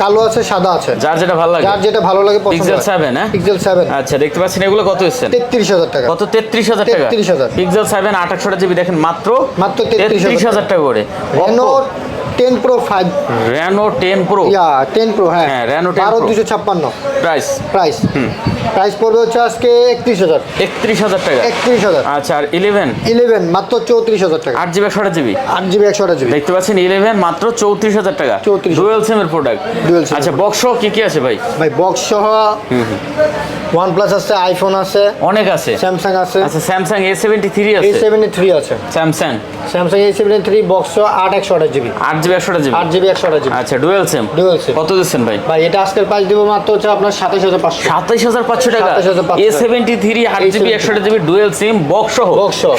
কালো আছে সাদা আছে। যার যেটা ভালো লাগে। যার যেটা ভালো লাগে পিক্সেল সেভেন হ্যাঁ। পিক্সেল সেভেন আচ্ছা দেখতে পাচ্ছেন এগুলো কত দিচ্ছেন তেত্রিশ হাজার টাকা। কত? তেত্রিশ হাজার টাকা। 33,000 পিক্সেল সেভেন আঠাশশো জিবি দেখেন মাত্র মাত্র তেত্রিশ হাজার টাকা। করে। Reno ten pro five Reno ten pro yeah ten pro হ্যাঁ। হ্যাঁ, Reno 10 বারো Pro। দুশো ছাপ্পান্ন। প্রাইস প্রাইস প্রাইস পড়বে হচ্ছে আজকে একত্রিশ হাজার। একত্রিশ হাজার টাকা? একত্রিশ হাজার। আচ্ছা আর ইলেভেন ইলেভেন মাত্র চৌত্রিশ হাজার টাকা। আট জিবি একশো জিবি? আট জিবি একশো আঠাশ জিবি। দেখতে পাচ্ছেন ইলেভেন মাত্র চৌত্রিশ হাজার টাকা। 34,000 ডুয়েল সিমের প্রোডাক্ট Dual SIM আচ্ছা বক্স কি কি আছে ভাই? ভাই বক্স সহ ওয়ান প্লাস আছে আইফোন আছে অনেক আছে। স্যামসাং আছে। আচ্ছা Samsung A seventy three A আছে সেভেন্টি থ্রি আছে। Samsung Samsung A seventy three box সহ আট একশো আঠাশ জিবি। আট জিবি একশো জিবি? আট জিবি একশো আঠাশ জিবি। আচ্ছা ডুয়েল সিম Dual SIM। কত দিচ্ছেন ভাই? ভাই এটা আজকের প্রাইস দিব মাত্র হচ্ছে আপনার সাতাশ হাজার পাঁচশো। সাতাইশ হাজার পাঁচশো টাকা। 27,500 এ সেভেন্টি থ্রি আট জিবি একশো জিবি ডুয়েল সিম বক্স সহ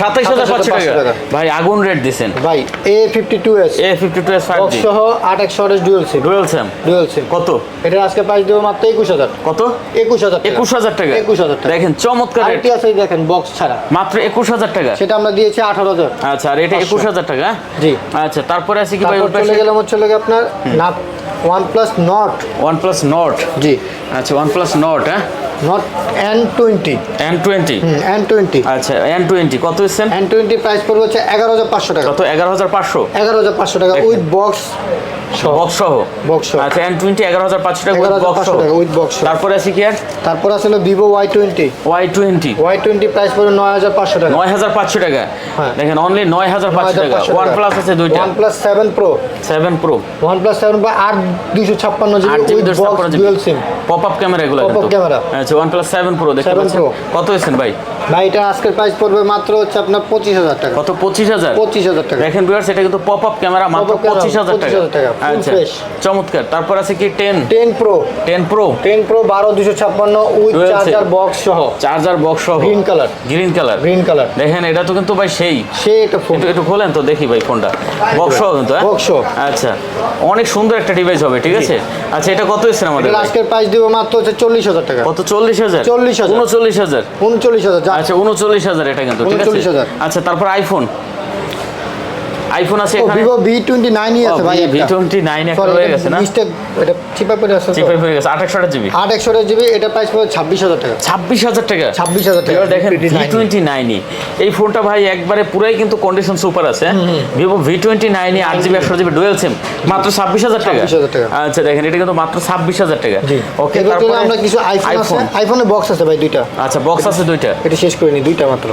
সাতাইশ হাজার পাঁচশো টাকা। ভাই আগুন রেট ভাই A fifty two S A fifty two S five box সহ আট একশো আঠাশ dual SIM. Dual SIM. Dual SIM. কত? এটা আজকে প্রাইস দেবো মাত্র একুশ হাজার। কত? একুশ হাজার একুশ হাজার টাকা। একুশ হাজার টাকা। দেখেন চমৎকার রেট। আছে দেখেন বক্স ছাড়া। মাত্র একুশ হাজার টাকা। সেটা আমরা দিয়েছি আঠারো হাজার। আচ্ছা আর এটা একুশ হাজার টাকা? জি। আচ্ছা তারপরে আছে কি ভাই চলে গেলাম হচ্ছে আপনার না one plus Nord one plus Nord জি। আচ্ছা ওয়ান প্লাস নট হ্যাঁ? Nord N twenty N twenty N twenty আচ্ছা এন টোয়েন্টি কত এসছেন এন টোয়েন্টি প্রাইস পড়বে হচ্ছে এগারো হাজার পাঁচশো টাকা। কত? এগারো হাজার পাঁচশো? এগারো হাজার পাঁচশো টাকা উইথ বক্স বক্স সহ। সহ। আচ্ছা এন টোয়েন্টি এগারো হাজার পাঁচশো টাকা হাজার বক্স সহ। উইথ বক্স তারপরে আছে কি আর? তারপর আসলে Vivo Y twenty Y twenty Y twenty price পড়বে নয় হাজার পাঁচশো টাকা। নয় হাজার পাঁচশো টাকা। হ্যাঁ। দেখেন অনলি নয় হাজার পাঁচশো টাকা। ওয়ান প্লাস আছে দুইটা। OnePlus seven pro seven pro OnePlus seven pro আট দুশো ছাপ্পান্ন জিবি দুশো ছাপ্পান্ন জিবি। পপ আপ ক্যামেরা এগুলো কিন্তু। আচ্ছা। ওয়ান প্লাস সেভেন প্রো দেখতে পাচ্ছেন? কত হয়েছেন ভাই? ভাই এটা আজকের প্রাইস পড়বে মাত্র হচ্ছে আপনার পঁচিশ হাজার টাকা। কত? পঁচিশ হাজার? পঁচিশ হাজার টাকা। দেখেন বিয়ার্স এটা কিন্তু পপ আপ ক্যামেরা মাত্র পঁচিশ হাজার টাকা। 25,000 টাকা, full আচ্ছা চমৎকার। তারপর আছে কি ten ten pro ten pro ten pro বারো দুশো ছাপ্পান্ন উইথ চার্জার বক্স সহ। চার্জার বক্স সহ। Green colour green colour green colour দেখেন এটা তো কিন্তু ভাই সেই। সে একটা ফোন একটু খোলেন তো দেখি ভাই ফোনটা বক্স সহ কিন্তু হ্যাঁ? Box সহ। আচ্ছা অনেক সুন্দর একটা ডিভাইস হবে ঠিক আছে? আচ্ছা এটা কত এসেছেন আমাদের আজকের প্রাইস দিব মাত্র হচ্ছে চল্লিশ হাজার টাকা। কত? চল্লিশ হাজার? 40,000 উনচল্লিশ হাজার। উনচল্লিশ হাজার আচ্ছা উনচল্লিশ হাজার এটা কিন্তু ঠিক আছে? আচ্ছা তারপর আইফোন আইফোন আছে এখানে? ভিভো ভি টোয়েন্টি নাইনই আছে ভাই ভি টোয়েন্টি নাইন একটা হয়ে গেছে না? mistake, এটা চিপা করে আছে। চিপাই হয়ে গেছে। আঠাশশো জিবি? আট একশো জিবি এটা প্রাইস পড়বে ছাব্বিশ হাজার টাকা। ছাব্বিশ হাজার টাকা? ছাব্বিশ হাজার টাকা। দেখেন ভি 29 এই ফোনটা ভাই একবারে পুরাই কিন্তু কন্ডিশন সুপার আছে। ভিভো ভি টোয়েন্টি নাইনই আট জিবি একশো জিবি ডুয়েল সিম মাত্র ছাব্বিশ হাজার টাকা। 26,000 টাকা। আচ্ছা দেখেন এটা কিন্তু মাত্র ছাব্বিশ হাজার টাকা। ওকে তারপরে আমরা কিছু আইফোন আছে। আইফোন আইফোনের বক্স আছে ভাই দুইটা। আচ্ছা বক্স আছে দুইটা। এটা শেষ করে নি দুইটা মাত্র।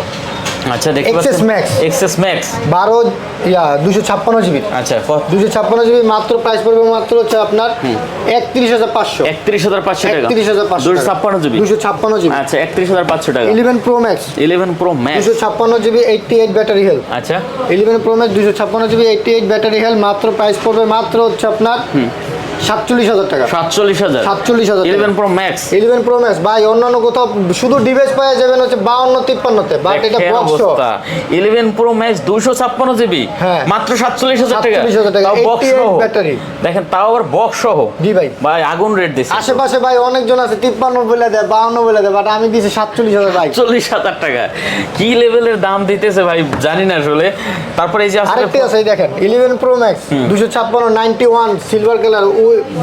আচ্ছা দেখতে XS পাচ্ছেন? এক্সএস ম্যাক্স বারো ইয়া দুশো ছাপ্পান্ন জিবি। আচ্ছা ক- দুশো ছাপ্পান্ন জিবি মাত্র প্রাইস পড়বে মাত্র হচ্ছে আপনার একত্রিশ হাজার পাঁচশো। একত্রিশ হাজার পাঁচশো টাকা। ছাপ্পান্ন জিবি। দুশো ছাপ্পান্ন জিবি। আচ্ছা একত্রিশ হাজার পাঁচশো টাকা। Eleven pro max eleven pro max দুশো ছাপ্পান্ন GB eighty eight battery health আচ্ছা। ইলেভেন প্রো ম্যাক্স দুশো ছাপ্পান্ন GB eighty eight battery health মাত্র প্রাইস পড়বে মাত্র হচ্ছে আপনার সাতচল্লিশ হাজার টাকা। সাতচল্লিশ হাজার। সাতচল্লিশ হাজার eleven pro max. Eleven pro max. ভাই অন্যান্য কোথাও শুধু ডিভাইস পাওয়া যাবেন হচ্ছে বাউন্ন তিপ্পান্নতে। বাট এটা বক্স ইলেভেন প্রো ম্যাক্স দুইশো ছাপ্পান্ন জিবি। হ্যাঁ। মাত্র সাতচল্লিশ হাজার টাকা। 47,000 টাকা, বক্স সহ। ব্যাটারি। দেখেন তাও আবার বক্স সহ। জি ভাই। ভাই আগুন রেট দিচ্ছে আশেপাশে ভাই অনেকজন আছে তিপ্পান্ন বলে দেয় বাউন্ন বলে দেয় বাট আমি দিছি সাতচল্লিশ হাজার ভাই। চল্লিশ হাজার টাকা। কি লেভেলের দাম দিতেছে ভাই জানি না আসলে। তারপরে এই যে আরেকটি আছে দেখেন ইলেভেন প্রো ম্যাক্স দুশো ছাপ্পান্ন ninety one silver colour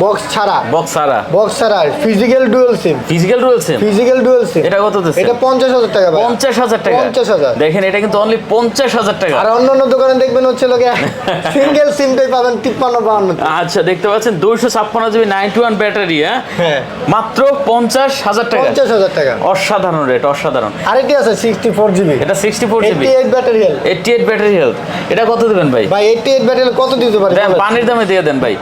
box ছাড়া। বক্স সারা বক্স ছাড়া ফিজিক্যাল ডুয়েল সিম ফিজিক্যাল রয়েছে ফিজিক্যাল ডুয়েল সিম এটা কত দিচ্ছে এটা পঞ্চাশ হাজার টাকা ভাই হাজার টাকা। পঞ্চাশ হাজার। দেখেন এটা কিন্তু অনলি পঞ্চাশ হাজার টাকা। আর অন্য অন্য দোকানে দেখবেন হচ্ছে লোকে <laughs> সিঙ্গেল সিমটাই পাবেন তিপ্পান্ন বাউন্ন আচ্ছা দেখতে পাচ্ছেন দুইশো ছাপ্পান্ন জিবি নাইনটি ওয়ান ব্যাটারি হ্যাঁ? হ্যাঁ। মাত্র পঞ্চাশ হাজার টাকা। পঞ্চাশ হাজার টাকা। অসাধারণ রেট অসাধারণ। আরেকটি আছে সিক্সটি ফোর জিবি। এটা sixty four GB. Eighty eight battery health eighty eight battery health এটা কত দেবেন ভাই? ভাই এইটটি এইট ব্যাটারি কত দিতে পারে? দেন পানির দামে দিয়ে দেন ভাই।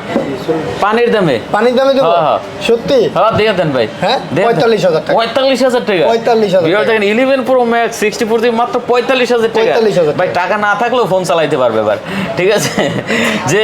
পানির দামে? পানির দামে দেবো? হ্যাঁ, হ্যাঁ। সত্যি? হ্যাঁ দিয়ে দেন ভাই। হ্যাঁ? দেন। 45,000 টাকা। পঁয়তাল্লিশ হাজার টাকা। 45,000 Viewers টাকা। দেখেন eleven pro max sixty four মাত্র পঁয়তাল্লিশ হাজার টাকা। 45,000 ভাই টাকা। না থাকলেও ফোন চালাইতে পারবে এবার ঠিক আছে? যে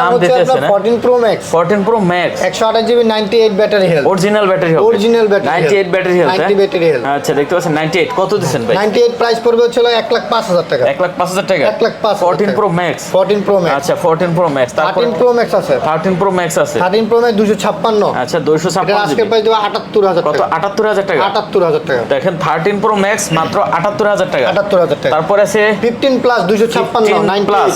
দাম দিতেছে না। Fourteen pro max fourteen pro max একশো আঠাশ GB ninety eight battery health original battery হবে Original battery ninety eight. Battery health 90 battery health। আচ্ছা দেখতে পাচ্ছেন নাইনটি এইট কত দিচ্ছেন ভাই? নাইনটি এইট প্রাইস পড়বে হচ্ছিল এক লাখ পাঁচ হাজার টাকা। এক লাখ পাঁচ হাজার টাকা? এক লাখ পাঁচ হাজার fourteen. Pro max fourteen pro max আচ্ছা ফোরটিন প্রো ম্যাক্স তারপর থার্টিন প্রো ম্যাক্স আছে। থার্টিন প্রো ম্যাক্স আছে। থার্টিন প্রো ম্যাক্স দুশো ছাপ্পান্ন। আচ্ছা দুইশো এটা ছাপ্পান্ন আজকে প্রাইস দেবো আটাত্তর হাজার কত? টাকা। আটাত্তর হাজার টাকা? আটাত্তর হাজার টাকা। দেখেন থার্টিন প্রো ম্যাক্স মাত্র আটাত্তর হাজার টাকা। আটাত্তর হাজার টাকা। তারপর আছে ফিফটিন প্লাস দুশো ছাপ্পান্ন নাইনটি প্লাস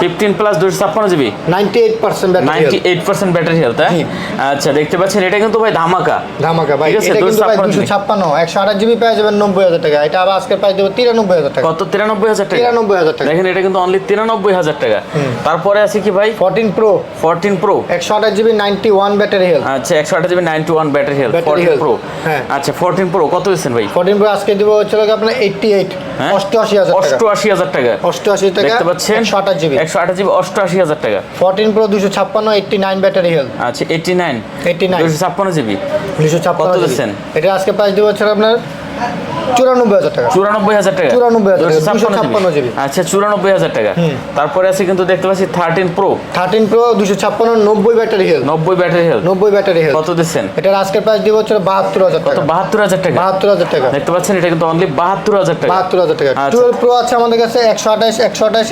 ফিফটিন প্লাস দুশো ছাপ্পান্ন GB? Ninety eight percent battery ninety eight percent battery health আচ্ছা দেখতে পাচ্ছেন এটা কিন্তু ভাই ধামাকা। ধামাকা ভাই। ঠিক আছে, এটা কিন্তু ভাই 256 দুশো ছাপ্পান্ন একশো আঠাশ জিবি পেয়ে যাবেন নব্বই হাজার টাকা। এটা আবার আজকে প্রাইস দেবো তিরানব্বই হাজার টাকা। কত? তিরানব্বই হাজার টাকা। তিরানব্বই হাজার টাকা। দেখেন এটা কিন্তু অনলি তিরানব্বই হাজার টাকা। তারপরে আছে কি ভাই? ফোরটিন প্রো ফোরটিন প্রো একশো আঠাশ GB ninety one battery health আচ্ছা একশো আঠাশ GB ninety one battery health fourteen pro হ্যাঁ। আচ্ছা ফোরটিন প্রো কত দিচ্ছেন ভাই? ফোরটিন প্রো আজকে দিব হচ্ছে আপনার এইটটি এইট? অষ্টআশি হাজার টাকা। অষ্টআশি হাজার টাকা। অষ্টআশি টাকা দেখতে পাচ্ছেন একশো আঠাশ জিবি। একশো আঠাশ জিবি অষ্টআশি হাজার টাকা। ফোরটিন প্রো দুশো ছাপ্পান্ন এইটটি নাইন ব্যাটারি হেলথ। আচ্ছা নাইন। 89 দুশো ছাপ্পান্ন জিবি। দুশো ছাপ্পান্ন এটা আজকে প্রাইস দিব হচ্ছে আপনার চুরানব্বই হাজার টাকা। চুরানব্বই হাজার টাকা? 94,000 দুশো টাকা, ছাপ্পান্ন 256 জিবি। আচ্ছা চুরানব্বই হাজার টাকা। তারপরে আছে কিন্তু দেখতে পাচ্ছি থার্টিন প্রো থার্টিন প্রো দুশো ছাপ্পান্ন নব্বই ব্যাটারি হেলথ। নব্বই ব্যাটারি হেলথ। নব্বই ব্যাটারি হেলথ। কত দিচ্ছেন? এটার আজকের প্রাইস দিব হচ্ছে বাহাত্তর হাজার টাকা। বাহাত্তর হাজার টাকা? বাহাত্তর হাজার টাকা। দেখতে পাচ্ছেন এটা কিন্তু অনলি বাহাত্তর হাজার টাকা। বাহাত্তর হাজার টাকা। আচ্ছা। টুয়েলভ প্রো আছে আমাদের কাছে একশো আঠাশ একশো আঠাশ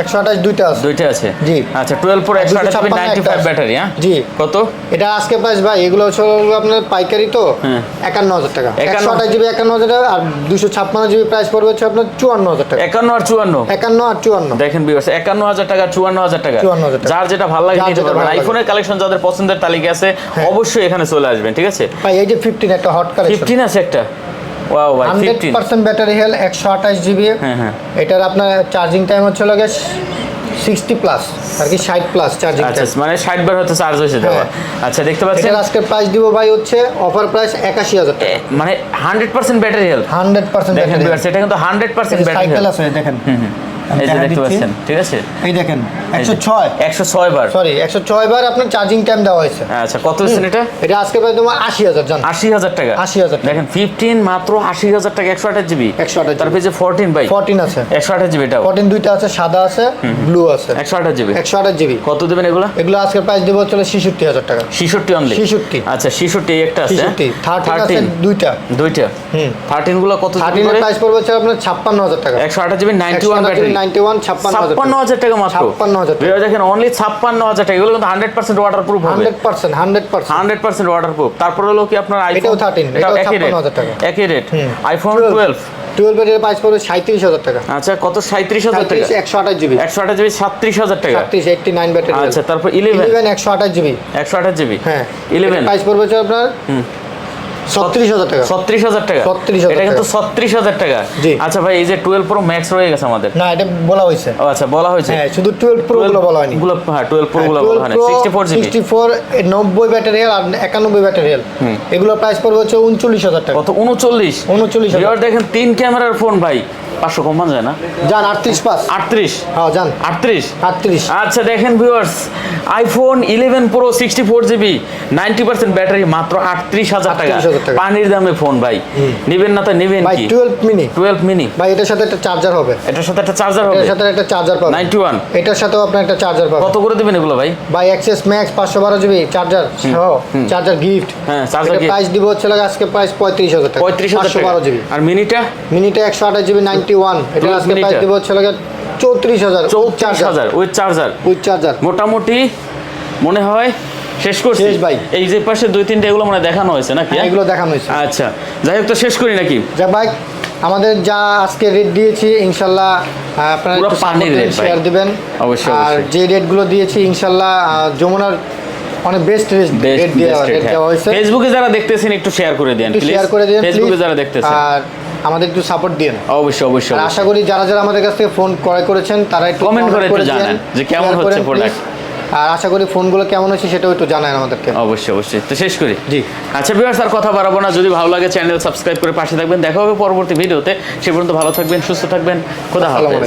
একশো আঠাশ দুইটা আছে। দুইটা আছে? জি। আচ্ছা টুয়েলভ প্রো একশো আঠাশ নাইনটি ফাইভ ব্যাটারি হ্যাঁ? জি। কত? এটা আজকে প্রাইস ভাই এগুলো হচ্ছে আপনার পাইকারি তো হ্যাঁ। একান্ন হাজার টাকা। একান্ন। একশো আঠাশ জিবি একান্ন হাজার টাকা আর দুশো ছাপ্পান্ন জিবি প্রাইস পড়বে হচ্ছে আপনার চুয়ান্ন হাজার টাকা। একান্ন আর চুয়ান্ন? একান্ন আর চুয়ান্ন। দেখেন বিয়ার্স একান্ন হাজার টাকা চুয়ান্ন হাজার টাকা। যার যেটা ভালো লাগে নিতে পারবেন। আইফোনের কালেকশন যাদের পছন্দের তালিকা আছে হ্যাঁ। অবশ্যই এখানে চলে আসবেন ঠিক আছে? ভাই এই যে ফিফটিন একটা হট কালেকশন ফিফটিন আছে একটা। ওয়াও ভাই ব্যাটারি হেল একশো আঠাশ জিবি। হ্যাঁ হ্যাঁ। এটার আপনার চার্জিং টাইম হচ্ছে লাগে সিক্সটি প্লাস আর কি ষাট প্লাস চার্জিং আচ্ছা মানে ষাট বার হতে চার্জ হয়েছে দেওয়া। আচ্ছা দেখতে পাচ্ছেন? এটার আজকে প্রাইস দিব ভাই হচ্ছে অফার প্রাইস একাশি হাজার টাকা। মানে hundred percent battery health hundred percent battery viewers, এটা কিন্তু hundred percent battery cycle health আছে দেখেন। এই যে দেখতে পাচ্ছেন ঠিক আছে? এই দেখেন একশো ছয়। একশো ছয় বার। সরি একশো ছয় বার আপনার চার্জিং টাইম দেওয়া হয়েছে। আচ্ছা কত দিচ্ছেন এটা? এটা আজকে প্রাইস তোমার আশি হাজার জান। আশি হাজার টাকা। 80,000 দেখেন ফিফটিন মাত্র আশি হাজার টাকা একশো আঠাশ জিবি 128 তারপরে যে ফোরটিন বাই ফোরটিন আছে। একশো আঠাশ জিবি এটাও। ফোরটিন দুইটা আছে সাদা আছে ব্লু আছে। একশো আঠাশ জিবি একশো আঠাশ জিবি কত দেবেন এগুলো? এগুলো আজকের প্রাইস দেবো হচ্ছে ছিষট্টি হাজার টাকা। ছিষট্টি অনলি 66 আচ্ছা ছিষট্টি এই একটা আছে ছিষট্টি। থার্টিন আছে দুইটা। দুইটা? হুম। গুলো কত থার্টিনের প্রাইস পড়বে আপনার ছাপ্পান্ন হাজার টাকা। একশো আঠাশ GB ninety one battery ninety one ছাপ্পান্ন হাজার ছাপ্পান্ন হাজার টাকা। মাত্র 56,000 টাকা। ভিডিও দেখেন অনলি ছাপ্পান্ন হাজার টাকা। এগুলো কিন্তু hundred percent waterproof hundred percent hundred percent hundred percent waterproof তারপর হলো কি আপনার আইফোন এটাও 13, এটাও 56,000 টাকা। একই রেট। আইফোন 12 টুয়েলভ টুয়েলভ এর প্রাইস পড়বে সাঁত্রিশ হাজার টাকা। আচ্ছা কত? সাঁত্রিশ হাজার টাকা। একশো আঠাশ জিবি। একশো আঠাশ জিবি সাতত্রিশ হাজার টাকা। সাঁত্রিশ এইটটি নাইন ব্যাটারি আচ্ছা তারপর ইলেভেন ইলেভেন একশো আঠাশ জিবি। একশো আঠাশ জিবি। হ্যাঁ। ইলেভেন প্রাইস পড়বে আপনার ছত্রিশ হাজার টাকা। ছত্রিশ হাজার টাকা? ছত্রিশ এটা কিন্তু ছত্রিশ হাজার টাকা। জি। আচ্ছা ভাই এই যে টুয়েলভ প্রো ম্যাক্স রয়ে গেছে আমাদের। না এটা বলা হয়েছে। ও আচ্ছা বলা হয়েছে। হ্যাঁ শুধু টুয়েলভ প্রো গুলো বলা হয়নি। গুলো হ্যাঁ টুয়েলভ প্রো গুলো বলা হয়নি। Sixty four GB sixty four নব্বই ব্যাটারি আর একানব্বই ব্যাটারি। এগুলো প্রাইস পড়বে হচ্ছে উনচল্লিশ হাজার টাকা। কত? উনচল্লিশ। 39,000 ভিউয়ার দেখেন তিন ক্যামেরার ফোন ভাই। পাঁচশো কমান যায় না? যান আটত্রিশ পাস আটত্রিশ? হ্যাঁ যান। আটত্রিশ? আটত্রিশ। আচ্ছা দেখেন viewers iPhone eleven pro sixty four GB ninety percent battery মাত্র আটত্রিশ হাজার টাকা। 38,000 পানির দামে ফোন ভাই। নেবেন না তো নেবেন ভাই টুয়েলভ মিনি টুয়েলভ মিনি ভাই এটার সাথে একটা চার্জার হবে। এটার সাথে একটা চার্জার হবে? এটার সাথে একটা চার্জার পাবে নাইনটি ওয়ান এটার সাথেও আপনার একটা চার্জার পাবে কত করে দেবেন এগুলো ভাই? ভাই অ্যাক্সেস ম্যাক্স পাঁচশো বারো জিবি চার্জার সহ। চার্জার গিফট হ্যাঁ, gift। প্রাইস দিব হচ্ছে আজকে প্রাইস পঁয়ত্রিশ হাজার টাকা। পঁয়ত্রিশ হাজার বারো জিবি আর মিনিটা মিনিটে একশো আঠাশ জিবি নাইনটি ওয়ান এটা আজকে প্রাইস মিনিটে? হচ্ছে লাগে চৌত্রিশ হাজার। চৌত্রিশ হাজার উইথ চার্জার উইথ চার্জার মোটামুটি মনে হয় শেষ করছি। শেষ ভাই। এই যে পাশে দুই তিনটে এগুলো মানে দেখানো হয়েছে নাকি হ্যাঁ? এগুলো দেখানো হয়েছে। আচ্ছা যাই হোক তো শেষ করি নাকি? যা ভাই আমাদের যা আজকে রেট দিয়েছি ইনশাল্লাহ আপনারা পানির rate শেয়ার দিবেন। অবশ্যই, আর। যে রেটগুলো দিয়েছি ইনশাল্লাহ যমুনার অনেক বেস্ট রেট রেট দেওয়া রেট দেওয়া হয়েছে। ফেসবুকে যারা দেখতেছেন একটু শেয়ার করে দেন শেয়ার করে দিন ফেসবুকে যারা দেখতেছেন। আর আমাদের একটু সাপোর্ট দিন অবশ্যই অবশ্যই আশা করি যারা যারা আমাদের কাছ থেকে ফোন ক্রয় করেছেন তারা একটু কমেন্ট করে একটু জানান যে কেমন হচ্ছে প্রোডাক্ট আর আশা করি ফোনগুলো কেমন হচ্ছে সেটাও একটু জানায় আমাদেরকে। অবশ্যই অবশ্যই। তো শেষ করি। জি। আচ্ছা বিয়ার্স আর কথা বাড়াবো না। যদি ভালো লাগে চ্যানেল সাবস্ক্রাইব করে পাশে থাকবেন। দেখা হবে পরবর্তী ভিডিওতে সে পর্যন্ত ভালো থাকবেন সুস্থ থাকবেন। খোদা হাফেজ।